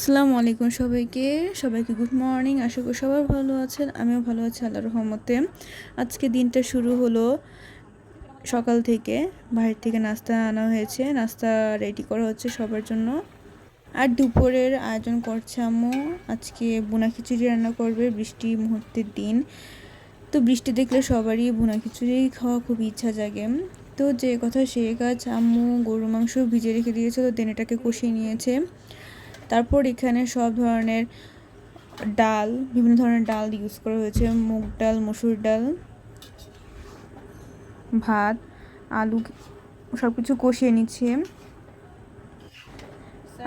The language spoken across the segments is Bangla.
আসসালামু আলাইকুম সবাইকে। সবাইকে গুড মর্নিং আশা করি সবাই ভালো আছেন। আমিও ভালো আছি আল্লাহর রহমতে। আজকে দিনটা শুরু হলো সকাল থেকে। বাইরে থেকে নাস্তা আনা হয়েছে। নাস্তা রেডি করা হচ্ছে সবার জন্য। আর দুপুরের আয়োজন করছে আম্মু। আজকে বুনা খিচুড়ি রান্না করবে বৃষ্টি মুহূর্তের দিন। তো বৃষ্টি দেখলে সবারই বুনা খিচুড়ি খাওয়া খুব ইচ্ছা জাগে। তো যে কথা সে কাজ আম্মু গরু মাংস ভিজে রেখে দিয়েছিল দেন এটাকে কষিয়ে নিয়েছে। তারপর এখানে সব ধরনের ডাল, বিভিন্ন ধরনের ডাল ইউজ করা হয়েছে। মুগ ডাল, মসুর ডাল, ভাত, আলু সব কিছু কষিয়ে নিচ্ছে।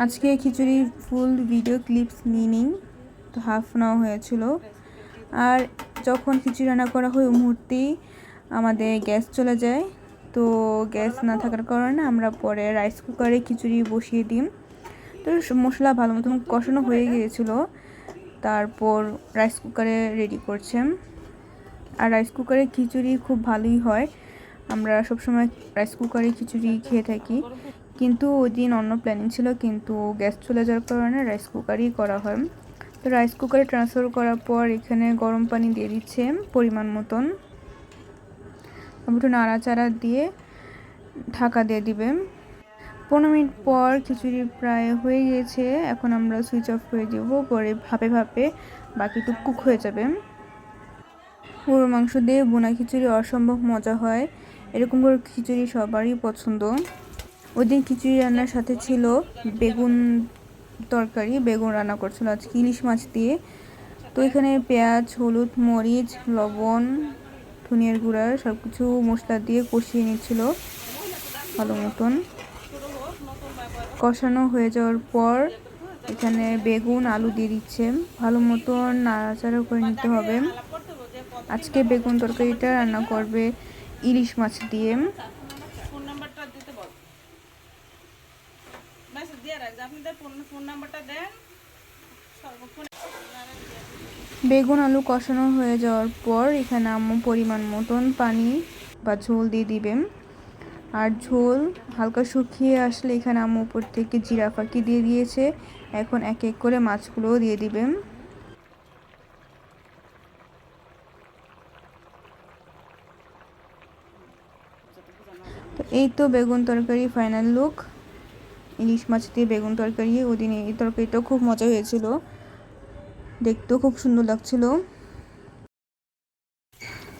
আজকে খিচুড়ি ফুল ভিডিও ক্লিপস নিই তো হাফ নেওয়া হয়েছিল। আর যখন খিচুড়ি রান্না করা হয় মুহূর্তেই আমাদের গ্যাস চলে যায়। তো গ্যাস না থাকার কারণে আমরা পরে রাইস কুকারে খিচুড়ি বসিয়ে দিই। তো মশলা ভালো মতন কষানো হয়ে গিয়েছিল। তারপর রাইস কুকারে রেডি করছে আর রাইস কুকারে খিচুড়ি খুব ভালোই হয়। আমরা সবসময় রাইস কুকারে খিচুড়ি খেয়ে থাকি। কিন্তু ওই দিন অন্য প্ল্যানিং ছিল, কিন্তু গ্যাস চলে যাওয়ার কারণে রাইস কুকারই করা হয়। তো রাইস কুকারে ট্রান্সফার করার পর এখানে গরম পানি দিয়ে দিচ্ছে পরিমাণ মতন। একটু নাড়াচাড়া দিয়ে ঢাকা দিয়ে দিবে। পনেরো মিনিট পর খিচুড়ি প্রায় হয়ে গিয়েছে, এখন আমরা সুইচ অফ করে দেব, পরে ভাপে ভাপে বাকিটুকু কুক হয়ে যাবে। গরুর মাংস দিয়ে বোনা খিচুড়ি অসম্ভব মজা হয়, এরকম করে খিচুড়ি সবারই পছন্দ। ওই দিন খিচুড়ি রান্নার সাথে ছিল বেগুন তরকারি, বেগুন রান্না করছিল আজকে ইলিশ মাছ দিয়ে। তো এখানে পেঁয়াজ, হলুদ, মরিচ, লবণ, ধনিয়ার গুঁড়া সব কিছু মশলা দিয়ে কষিয়ে নিচ্ছিল ভালো মতন। কষানো হয়ে যাওয়ার পর এখানে বেগুন আলু দিয়ে দিচ্ছে। ভালো মতন নাড়াচাড়া করে নিতে হবে। আজকে বেগুন তরকারিটা রান্না করবে ইলিশ মাছ দিয়ে। বেগুন আলু কষানো হয়ে যাওয়ার পর এখানে আম্মু পরিমাণ মতন পানি বা ঝোল দিয়ে দিবেন আর ঝোল হালকা শুকিয়ে আসলে এখানে আম্মু উপর থেকে জিরা ফাঁকি দিয়ে দিয়েছে। এখন এক এক করে মাছগুলোও দিয়ে দিবেন। তো এই তো বেগুন তরকারি ফাইনাল লুক ইলিশ মাছ দিয়ে বেগুন তরকারি, ওদিন এই তরকারিটাও খুব মজা হয়েছিল। দেখতেও খুব সুন্দর লাগছিল।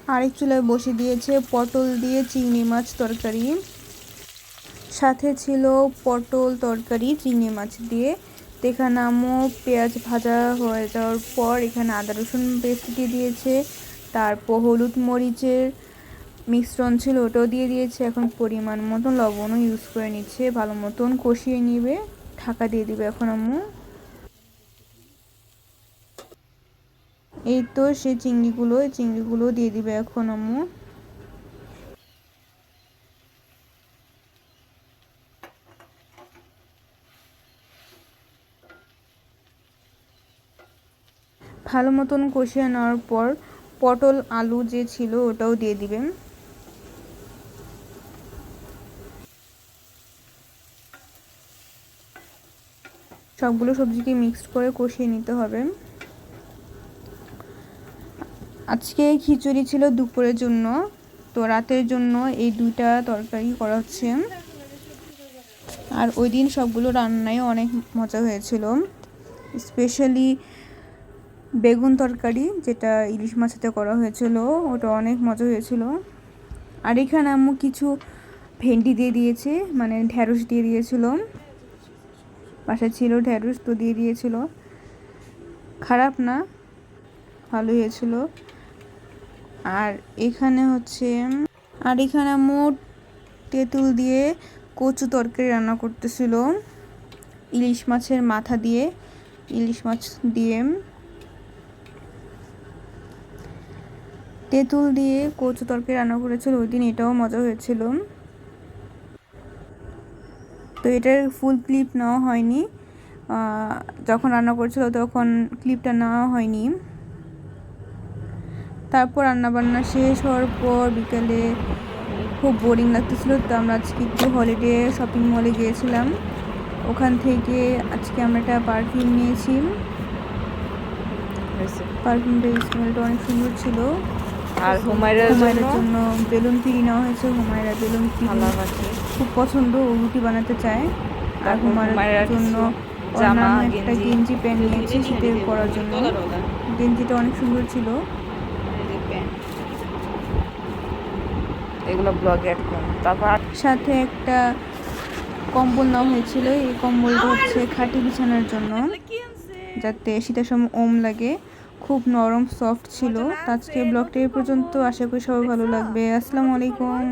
আরেক চুলায় বসে দিয়েছে পটল দিয়ে চিংড়ি মাছ তরকারি। সাথে ছিল পটল তরকারি, চিংড়ি মাছ দিয়ে। এখানে আমও পেঁয়াজ ভাজা হয়ে যাওয়ার পর এখানে আদা রসুন পেস্ট দিয়ে দিয়েছে। তারপর হলুদ মরিচের মিশ্রণ ছিল ওটাও দিয়ে দিয়েছে। এখন পরিমাণ মতন লবণও ইউজ করে নিচ্ছে। ভালো মতন কষিয়ে নিবে। ঢাকা দিয়ে দিবে এখন আম্মু এই তো সেই চিংড়িগুলো চিংড়িগুলো দিয়ে দিবে এখন আম্মু। ভালো মতন কষিয়ে নেওয়ার পর পটল, আলু যে ছিল ওটাও দিয়ে দিবেন সবগুলো সবজিকে মিক্সড করে কষিয়ে নিতে হবে। আজকে খিচুড়ি ছিল দুপুরের জন্য, তো রাতের জন্য এই দুইটা তরকারি করা হচ্ছে। আর ওই দিন সবগুলো রান্নায় অনেক মজা হয়েছিল। স্পেশালি বেগুন তরকারি, যেটা ইলিশ মাছেতে করা হয়েছিল, ওটা অনেক মজা হয়েছিল। আর এখানে আম্মু কিছু ভেন্ডি দিয়ে দিয়েছে মানে ঢ্যাঁড়স দিয়ে দিয়েছিল। বাসায় ছিল ঢ্যাঁড়স তো দিয়ে দিয়েছিল। খারাপ না ভালো হয়েছিল। আর এখানে হচ্ছে, আর এখানে মোট তেঁতুল দিয়ে কচু তরকারি রান্না করতেছিল। ইলিশ মাছের মাথা দিয়ে, ইলিশ মাছ দিয়ে। তেঁতুল দিয়ে কচু তরকারি রান্না করেছিল, ওই দিন এটাও মজা হয়েছিল। তো এটার ফুল ক্লিপ নেওয়া হয়নি। যখন রান্না করেছিল তখন ক্লিপটা নেওয়া হয়নি। তারপর রান্নাবান্না শেষ হওয়ার পর বিকেলে খুব বোরিং লাগতেছিলো তো আমরা আজকে একটু হলিডে শপিং মলে গিয়েছিলাম। ওখান থেকে আজকে আমরা একটা পারফিউম নিয়েছি। পারফিউমটা স্মেলটা অনেক সুন্দর ছিল। আর হুমায়রার জন্য? বেলুন পিড়ি নেওয়া হয়েছে। হুমায়রা বেলুন পিড়ি খুব পছন্দ রুটি বানাতে চায়। আর হুমায়রার জন্য জামা, একটা গেঞ্জি। গেঞ্জি প্যান্ট নিয়েছি শীতের পরার জন্য। গেঞ্জিটা অনেক সুন্দর ছিল। এগুলো ব্লগে অ্যাড করুন তারপর সাথে একটা কম্বল নেওয়া হয়েছিল। এই কম্বলটা হচ্ছে খাটি বিছানার জন্য। যাতে শীতের সময় ওম লাগে। খুব নরম সফট ছিল। আজকে ব্লগটা এই পর্যন্ত। আশা করি সবাই ভালো লাগবে। আসসালামু আলাইকুম।